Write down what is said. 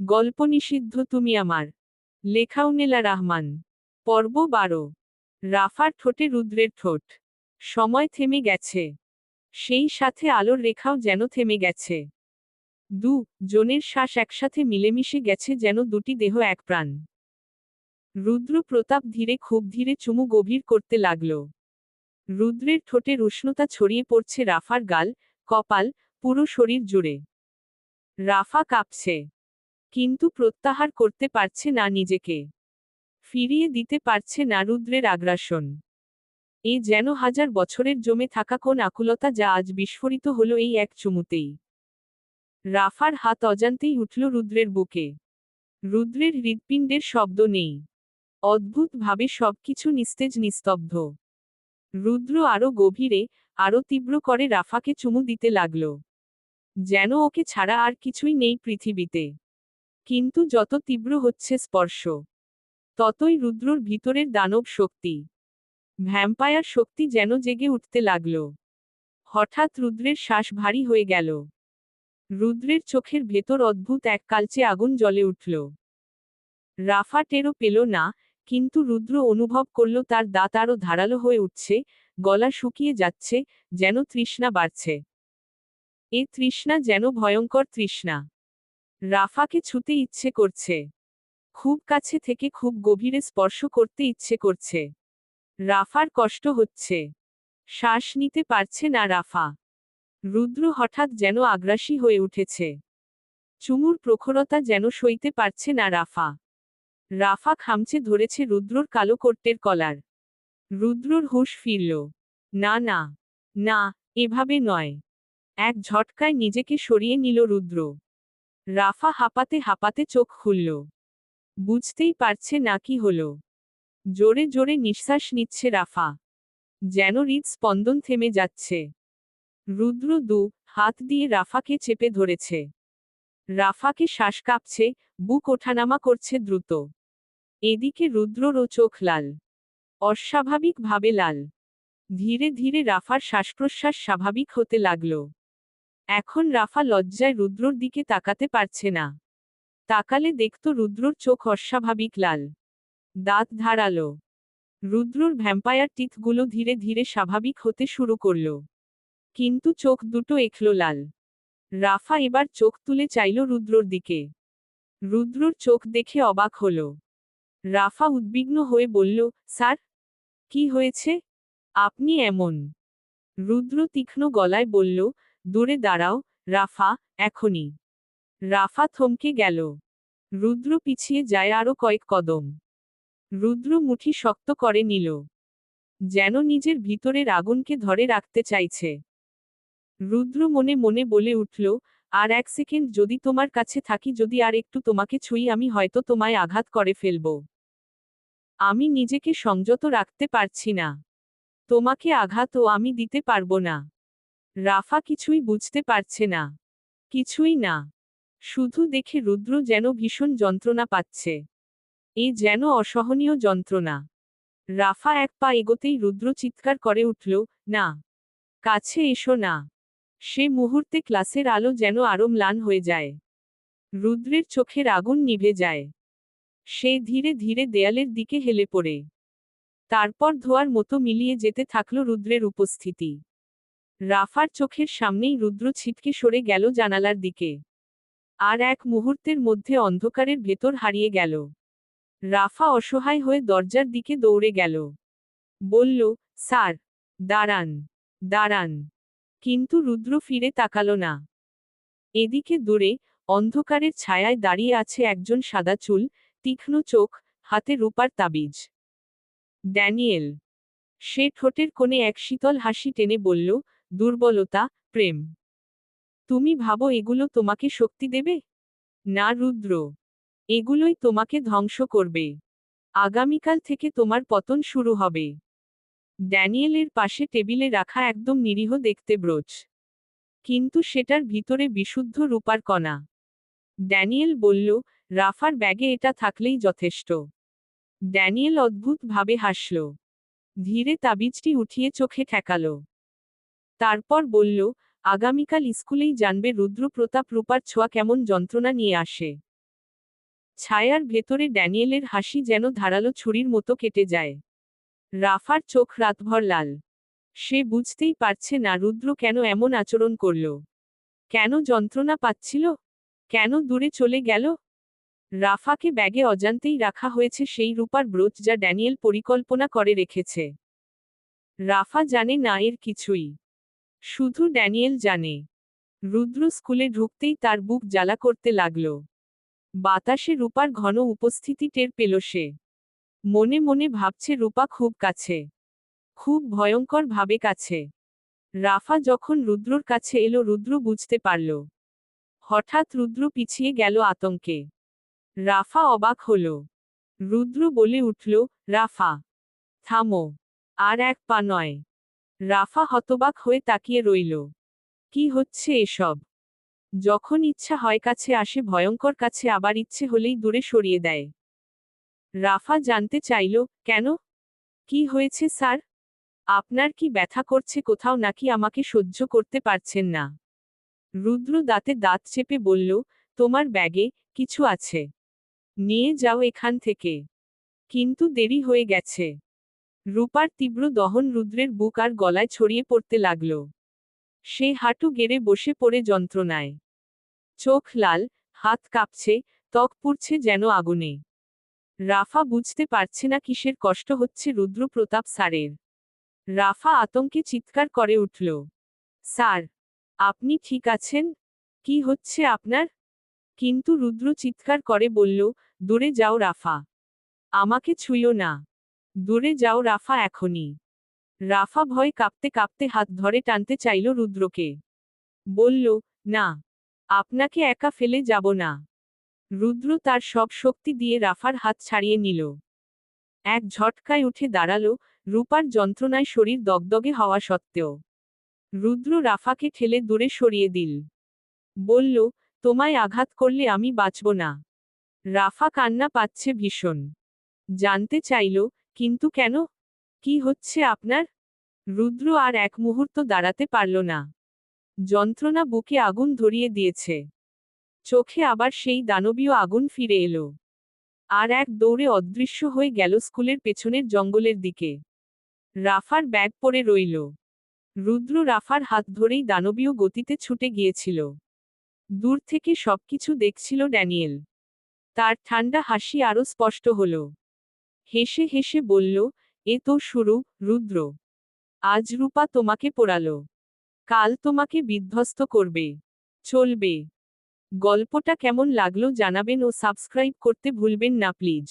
গল্প নিষিদ্ধ তুমি আমার। লেখাউনেলা রহমান। পর্ব বারো। রাফার ঠোঁটে রুদ্রের ঠোঁট। সময় থেমে গেছে। সেই সাথে আলোর রেখাও যেন থেমে গেছে। দু, জনের শ্বাস একসাথে মিলেমিশে গেছে যেন দুটি দেহ এক প্রাণ। রুদ্র প্রতাপ ধীরে খুব ধীরে চুমু গভীর করতে লাগল। রুদ্রের ঠোঁটের উষ্ণতা ছড়িয়ে পড়ছে রাফার গাল, কপাল, পুরো শরীর জুড়ে। রাফা কাঁপছে। কিন্তু প্রত্যাহার করতে পারছে না নিজেকে। ফিরিয়ে দিতে পারছে না রুদ্রের আগ্রাসন। এ যেন হাজার বছরের জমে থাকা কোন আকুলতা যা আজ বিস্ফোরিত হলো এই এক চুমুতেই। রাফার হাত অজান্তেই উঠল রুদ্রের বুকে। রুদ্রের হৃৎপিণ্ডের শব্দ নেই। অদ্ভুতভাবে সবকিছু নিস্তেজ নিস্তব্ধ। রুদ্র আরও গভীরে, আরও তীব্র করে রাফাকে চুমু দিতে লাগল। যেন ওকে ছাড়া আর কিছুই নেই পৃথিবীতে। কিন্তু যত তীব্র হচ্ছে স্পর্শ, ততই রুদ্রর ভিতরের দানব শক্তি, ভ্যাম্পায়ার শক্তি যেন জেগে উঠতে লাগল। হঠাৎ রুদ্রের শ্বাস ভারী হয়ে গেল। রুদ্রের চোখের ভেতর অদ্ভুত এক কালচে আগুন জ্বলে উঠল। রাফা টেরও পেল না, কিন্তু রুদ্র অনুভব করল তার দাঁত আরও ধারালো হয়ে উঠছে, গলা শুকিয়ে যাচ্ছে, যেন তৃষ্ণা বাড়ছে। এ তৃষ্ণা যেন ভয়ঙ্কর তৃষ্ণা। রাফাকে ছুতে ইচ্ছে করছে। খুব কাছে থেকে খুব গভীরে স্পর্শ করতে ইচ্ছে করছে। রাফার কষ্ট হচ্ছে। শ্বাস নিতে পারছে না রাফা। রুদ্র হঠাৎ যেন আগ্রাসী হয়ে উঠেছে। চুমুর প্রখরতা যেন সইতে পারছে না রাফা। রাফা খামচে ধরেছে রুদ্রর কালো কোট্টের কলার। রুদ্রর হুঁশ ফিরল। না না। না, এভাবে নয়। এক ঝটকায় নিজেকে সরিয়ে নিল রুদ্র। রাফা হাঁপাতে হাঁপাতে চোখ খুলল। বুঝতেই পারছে না কি হল। জোরে জোরে নিঃশ্বাস নিচ্ছে রাফা। যেন হৃদ স্পন্দন থেমে যাচ্ছে। রুদ্র দু, হাত দিয়ে রাফাকে চেপে ধরেছে। রাফাকে শ্বাস কাঁপছে, বুক ওঠানামা করছে দ্রুত। এদিকে রুদ্ররও চোখ লাল। অস্বাভাবিকভাবে লাল। ধীরে ধীরে রাফার শ্বাসপ্রশ্বাস স্বাভাবিক হতে লাগল। এখন রাফা লজ্জায় রুদ্রর দিকে তাকাতে পারছে না। তাকালে দেখত রুদ্রর চোখ অস্বাভাবিক লাল। দাঁত ধারালো। রুদ্রর ভ্যাম্পায়ার টিথগুলো ধীরে ধীরে স্বাভাবিক হতে শুরু করল। কিন্তু চোখ দুটো এখল লাল। রাফা এবার চোখ তুলে চাইল রুদ্রর দিকে। রুদ্রর চোখ দেখে অবাক হল। রাফা উদ্বিগ্ন হয়ে বলল, স্যার, কি হয়েছে? আপনি এমন? রুদ্র তীক্ষ্ণ গলায় বলল দূরে দাঁড়াও, রাফা, এখনই। রাফা থমকে গেল। রুদ্র পিছিয়ে যায় আরও কয়েক কদম। রুদ্র মুঠি শক্ত করে নিল। যেন নিজের ভিতরের আগুনকে ধরে রাখতে চাইছে। রুদ্র মনে মনে বলে উঠল, আর এক সেকেন্ড যদি তোমার কাছে থাকি, যদি আর একটু তোমাকে ছুঁই, আমি হয়তো তোমায় আঘাত করে ফেলব। আমি নিজেকে সংযত রাখতে পারছি না। তোমাকে আঘাতও আমি দিতে পারব না। রাফা কিছুই বুঝতে পারছে না। কিছুই না। শুধু দেখে রুদ্র যেন ভীষণ যন্ত্রণা পাচ্ছে। এ যেন অসহনীয় যন্ত্রণা। রাফা এক পা এগোতেই রুদ্র চিৎকার করে উঠল, না। কাছে এসো না। সে মুহূর্তে ক্লাসের আলো যেন আরও ম্লান হয়ে যায়। রুদ্রের চোখের আগুন নিভে যায়। সে ধীরে ধীরে দেয়ালের দিকে হেলে পড়ে। তারপর ধোয়ার মতো মিলিয়ে যেতে থাকল রুদ্রের উপস্থিতি। রাফার চোখের সামনেই রুদ্র ছিটকে সরে গেল জানালার দিকে। আর এক মুহূর্তের মধ্যে অন্ধকারের ভেতর হারিয়ে গেল। রাফা অসহায় হয়ে দরজার দিকে দৌড়ে গেল। বলল, স্যার, দাঁড়ান দাঁড়ান। কিন্তু রুদ্র ফিরে তাকালো না। এদিকে দূরে, অন্ধকারের ছায়ায় দাঁড়িয়ে আছে একজন সাদা চুল, তীক্ষ্ণ চোখ, হাতে রূপার তাবিজ। ড্যানিয়েল, সে ঠোঁটের কোণে এক শীতল হাসি টেনে বলল দুর্বলতা, প্রেম। তুমি ভাবো এগুলো তোমাকে শক্তি দেবে? না, রুদ্র। এগুলোই তোমাকে ধ্বংস করবে। আগামীকাল থেকে তোমার পতন শুরু হবে। ড্যানিয়েলের পাশে টেবিলে রাখা একদম নিরীহ দেখতে ব্রোচ কিন্তু সেটার ভিতরে বিশুদ্ধ রূপার কণা। ড্যানিয়েল বলল, রাফার ব্যাগে এটা থাকলেই যথেষ্ট। ড্যানিয়েল অদ্ভুতভাবে হাসল। ধীরে তাবিজটি উঠিয়ে চোখে ঠেকাল। তারপর বলল, আগামীকাল স্কুলেই জানবে রুদ্র প্রতাপ রূপার ছোঁয়া কেমন যন্ত্রণা নিয়ে আসে। ছায়ার ভেতরে ড্যানিয়েলের হাসি যেন ধারালো ছুরির মতো কেটে যায়। রাফার চোখ রাতভর লাল। সে বুঝতেই পারছে না রুদ্র কেন এমন আচরণ করল। কেন যন্ত্রণা পাচ্ছিল? কেন দূরে চলে গেল? রাফাকে ব্যাগে অজান্তেই রাখা হয়েছে সেই রূপার ব্রোচ যা ড্যানিয়েল পরিকল্পনা করে রেখেছে। রাফা জানে না এর কিছুই। শুধু ড্যানিয়েল জানে। রুদ্র স্কুলে ঢুকতেই তার বুক জ্বালা করতে লাগল। বাতাসে রূপার ঘন উপস্থিতি টের পেল সে। মনে মনে ভাবছে রূপা খুব কাছে। খুব ভয়ঙ্কর ভাবে কাছে। রাফা যখন রুদ্রর কাছে এলো, রুদ্র বুঝতে পারল। হঠাৎ রুদ্র পিছিয়ে গেল আতঙ্কে। রাফা অবাক হল। রুদ্র বলে উঠল, রাফা, থামো। আর এক পা নয়। রাফা হতবাক হয়ে তাকিয়ে রইল। কি হচ্ছে এসব? যখন ইচ্ছা হয় কাছে আসে, ভয়ঙ্কর কাছে আবার ইচ্ছে হলেই দূরে সরিয়ে দেয়। রাফা জানতে চাইল, কেন? কি হয়েছে স্যার? আপনার কি ব্যথা করছে কোথাও নাকি আমাকে সহ্য করতে পারছেন না? রুদ্র দাঁতে দাঁত চেপে বলল, তোমার ব্যাগে কিছু আছে। নিয়ে যাও এখান থেকে। কিন্তু দেরি হয়ে গেছে। রূপার তীব্র দহন রুদ্রের বুক আর গলায় ছড়িয়ে পড়তে লাগল। সে হাঁটু গেড়ে বসে পড়ে যন্ত্রণায়। চোখ লাল, হাত কাঁপছে, ত্বক পুড়ছে যেন আগুনে। রাফা বুঝতে পারছে না কিসের কষ্ট হচ্ছে রুদ্র প্রতাপ স্যারের। রাফা আতঙ্কে চিৎকার করে উঠল, স্যার, আপনি ঠিক আছেন? কি হচ্ছে আপনার? কিন্তু রুদ্র চিৎকার করে বলল, দূরে যাও রাফা। আমাকে ছুঁয়ো না। দূরে যাও রাফা এখনই। রাফা ভয় কাঁপতে কাঁপতে হাত ধরে টানতে চাইল রুদ্রকে। বলল, না, আপনাকে একা ফেলে যাব না। রুদ্র তার সব শক্তি দিয়ে রাফার হাত ছাড়িয়ে নিল। এক ঝটকায় উঠে দাঁড়াল রূপার যন্ত্রণায় শরীর দগদগে হওয়া সত্ত্বেও। রুদ্র রাফাকে ঠেলে দূরে সরিয়ে দিল। বলল, তোমায় আঘাত করলে আমি বাঁচব না। রাফা কান্না পাচ্ছে ভীষণ। জানতে চাইল কিন্তু কেন? কি হচ্ছে আপনার? রুদ্র আর এক মুহূর্ত দাঁড়াতে পারল না। যন্ত্রণা বুকে আগুন ধরিয়ে দিয়েছে। চোখে আবার সেই দানবীয় আগুন ফিরে এলো। আর এক দৌড়ে অদৃশ্য হয়ে গেল স্কুলের পেছনের জঙ্গলের দিকে। রাফার ব্যাগ পরে রইল। রুদ্র রাফার হাত ধরেই দানবীয় গতিতে ছুটে গিয়েছিল। দূর থেকে সবকিছু দেখছিল ড্যানিয়েল। তার ঠান্ডা হাসি আরও স্পষ্ট হল। হেসে হেসে বলল, এ তো শুরু, রুদ্র। আজ রূপা তোমাকে পোড়াল। কাল তোমাকে বিধ্বস্ত করবে। চলবে। গল্পটা কেমন লাগল জানাবেন ও সাবস্ক্রাইব করতে ভুলবেন না, প্লিজ।